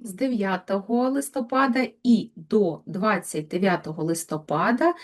з 9 листопада і до 29 листопада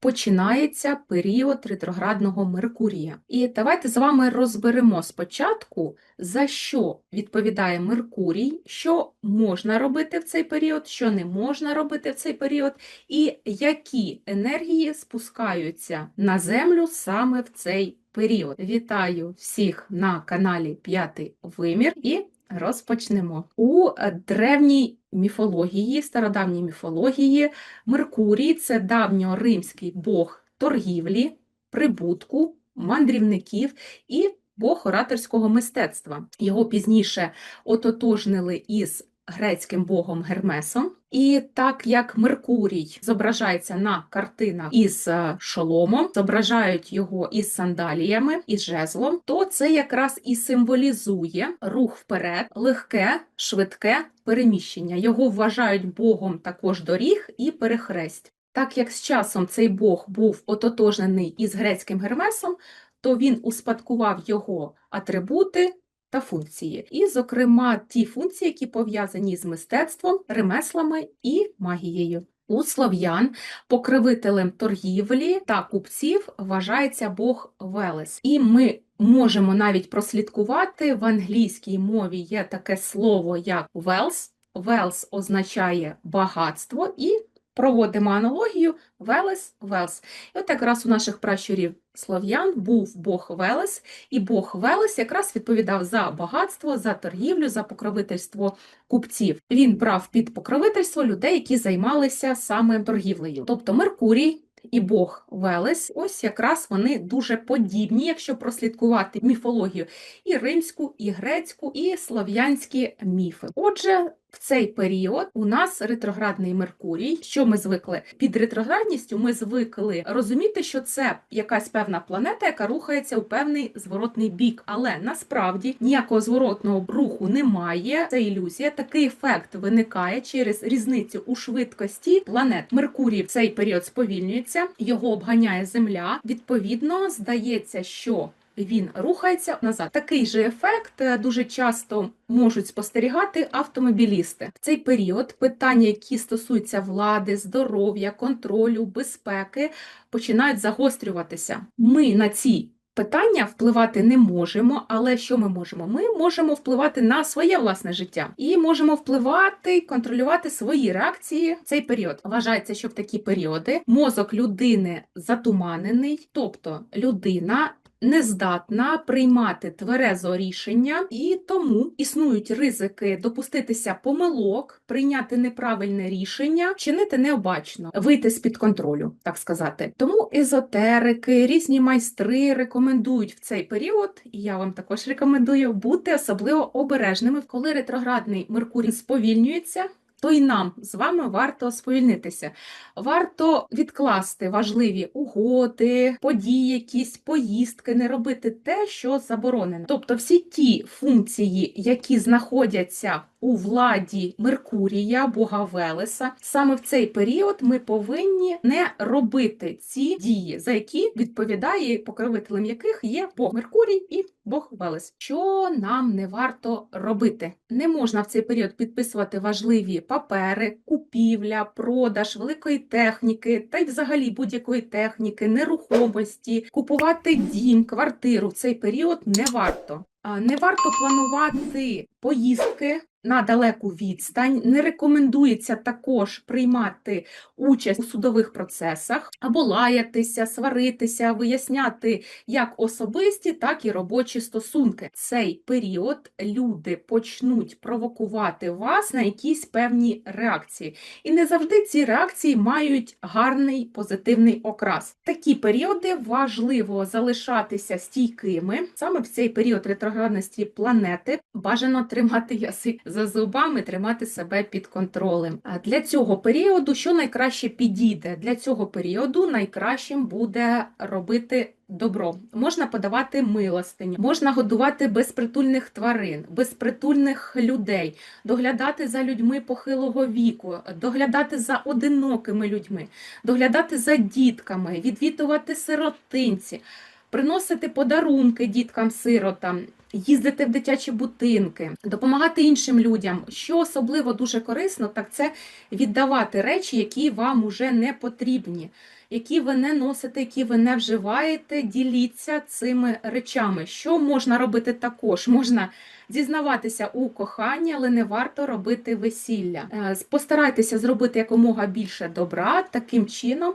починається період ретроградного Меркурія. І давайте з вами розберемо спочатку, за що відповідає Меркурій, що можна робити в цей період, що не можна робити в цей період, і які енергії спускаються на землю саме в цей період. Вітаю всіх на каналі П'ятий Вимір і розпочнемо. У древній міфології, стародавній міфології, Меркурій це давньоримський бог торгівлі, прибутку, мандрівників і бог ораторського мистецтва. Його пізніше ототожнили із грецьким богом Гермесом. І так як Меркурій зображається на картинах із е, шоломом, зображають його із сандаліями, із жезлом, то це якраз і символізує рух вперед, легке, швидке переміщення. Його вважають богом також доріг і перехресть. Так як з часом цей бог був ототожнений із грецьким Гермесом, то він успадкував його атрибути та функції, і, зокрема, ті функції, які пов'язані з мистецтвом, ремеслами і магією. У слов'ян покровителем торгівлі та купців вважається Бог Велес. І ми можемо навіть прослідкувати в англійській мові є таке слово як Велс. Велс означає багатство і проводимо аналогію Велес Велс. І от якраз у наших пращурів слов'ян був Бог Велес, і Бог Велес якраз відповідав за багатство, за торгівлю, за покровительство купців. Він брав під покровительство людей, які займалися саме торгівлею. Тобто Меркурій. І Бог Велес, ось якраз вони дуже подібні, якщо прослідкувати міфологію і римську, і грецьку, і слов'янські міфи. Отже, в цей період у нас ретроградний Меркурій. Що ми звикли? Під ретроградністю ми звикли розуміти, що це якась певна планета, яка рухається у певний зворотний бік. Але насправді ніякого зворотного руху немає. Це ілюзія. Такий ефект виникає через різницю у швидкості планет. Меркурій в цей період сповільнюється, його обганяє Земля. Відповідно, здається, що він рухається назад. Такий же ефект е, дуже часто можуть спостерігати автомобілісти. В цей період питання, які стосуються влади, здоров'я, контролю, безпеки, починають загострюватися. Ми на ці Питання впливати не можемо, але що ми можемо? Ми можемо впливати на своє власне життя і можемо впливати, контролювати свої реакції в цей період. Вважається, що в такі періоди мозок людини затуманений, тобто людина не здатна приймати тверезо рішення, і тому існують ризики допуститися помилок, прийняти неправильне рішення, чинити необачно, вийти з під контролю, так сказати. Тому езотерики, різні майстри рекомендують в цей період, і я вам також рекомендую бути особливо обережними, коли ретроградний Меркурій сповільнюється то й нам з вами варто сповільнитися. Варто відкласти важливі угоди, події, якісь поїздки, не робити те, що заборонено. Тобто всі ті функції, які знаходяться у владі Меркурія, Бога Велеса, саме в цей період ми повинні не робити ці дії, за які відповідає покровителем яких є Бог Меркурій і Бог Велес. Що нам не варто робити? Не можна в цей період підписувати важливі папери, купівля, продаж великої техніки та й взагалі будь-якої техніки, нерухомості, купувати дім, квартиру в цей період не варто. Не варто планувати поїздки на далеку відстань. Не рекомендується також приймати участь у судових процесах або лаятися, сваритися, виясняти як особисті, так і робочі стосунки. Цей період люди почнуть провокувати вас на якісь певні реакції. І не завжди ці реакції мають гарний позитивний окрас. Такі періоди важливо залишатися стійкими. Саме в цей період ретроградності планети бажано тримати язик за зубами тримати себе під контролем. А для цього періоду, що найкраще підійде? Для цього періоду найкращим буде робити. Добро можна подавати милостиню, можна годувати безпритульних тварин, безпритульних людей, доглядати за людьми похилого віку, доглядати за одинокими людьми, доглядати за дітками, відвідувати сиротинці, приносити подарунки діткам-сиротам, їздити в дитячі будинки, допомагати іншим людям. Що особливо дуже корисно, так це віддавати речі, які вам уже не потрібні, які ви не носите, які ви не вживаєте. Діліться цими речами. Що можна робити також? Можна дізнаватися у коханні, але не варто робити весілля. Е, Постарайтеся зробити якомога більше добра таким чином.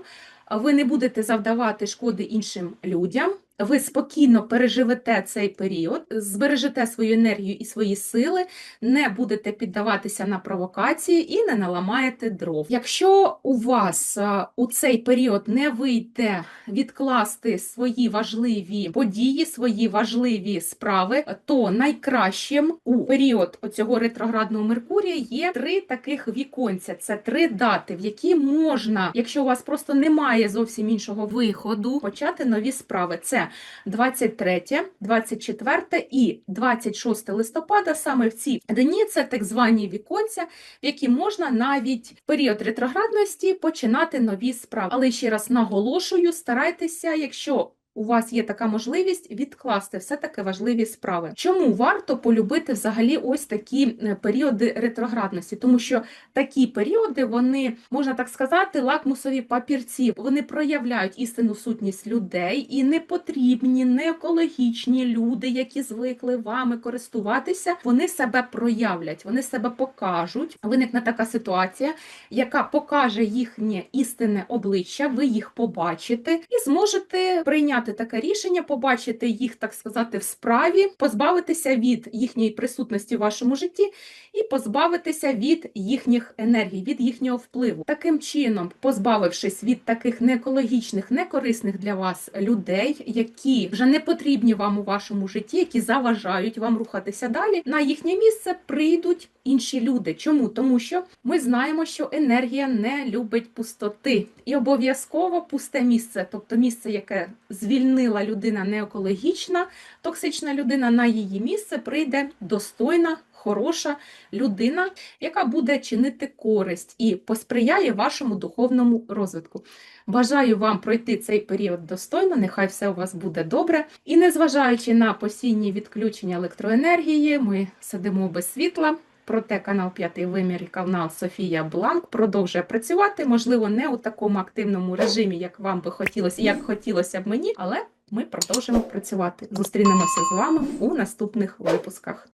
Ви не будете завдавати шкоди іншим людям. Ви спокійно переживете цей період, збережете свою енергію і свої сили, не будете піддаватися на провокації і не наламаєте дров. Якщо у вас е, у цей період не вийде відкласти свої важливі події, свої важливі справи, то найкращим у період оцього ретроградного Меркурія є три таких віконця. Це три дати, в які можна, якщо у вас просто немає зовсім іншого виходу, почати нові справи. Це 23, 24 і 26 листопада. Саме в ці дні це так звані віконця, в які можна навіть в період ретроградності починати нові справи. Але ще раз наголошую, старайтеся, якщо у вас є така можливість відкласти все таки важливі справи. Чому варто полюбити взагалі ось такі е, періоди ретроградності? Тому що такі періоди, вони можна так сказати, лакмусові папірці. Вони проявляють істинну сутність людей і не потрібні, не екологічні люди, які звикли вами користуватися. Вони себе проявлять, вони себе покажуть. Виникне така ситуація, яка покаже їхнє істинне обличчя. Ви їх побачите і зможете прийняти таке рішення, побачити їх, так сказати, в справі, позбавитися від їхньої присутності в вашому житті і позбавитися від їхніх енергій, від їхнього впливу. Таким чином, позбавившись від таких неекологічних, некорисних для вас людей, які вже не потрібні вам у вашому житті, які заважають вам рухатися далі, на їхнє місце прийдуть інші люди. Чому? Тому що ми знаємо, що енергія не любить пустоти, і обов'язково пусте місце, тобто місце, яке звільнила людина неекологічна, токсична людина, на її місце прийде достойна. Хороша людина, яка буде чинити користь і посприяє вашому духовному розвитку. Бажаю вам пройти цей період достойно, нехай все у вас буде добре. І незважаючи на постійні відключення електроенергії, ми сидимо без світла. Проте канал П'ятий вимір і канал Софія Бланк продовжує працювати. Можливо, не у такому активному режимі, як вам би хотілося, як хотілося б мені, але ми продовжимо працювати. Зустрінемося з вами у наступних випусках.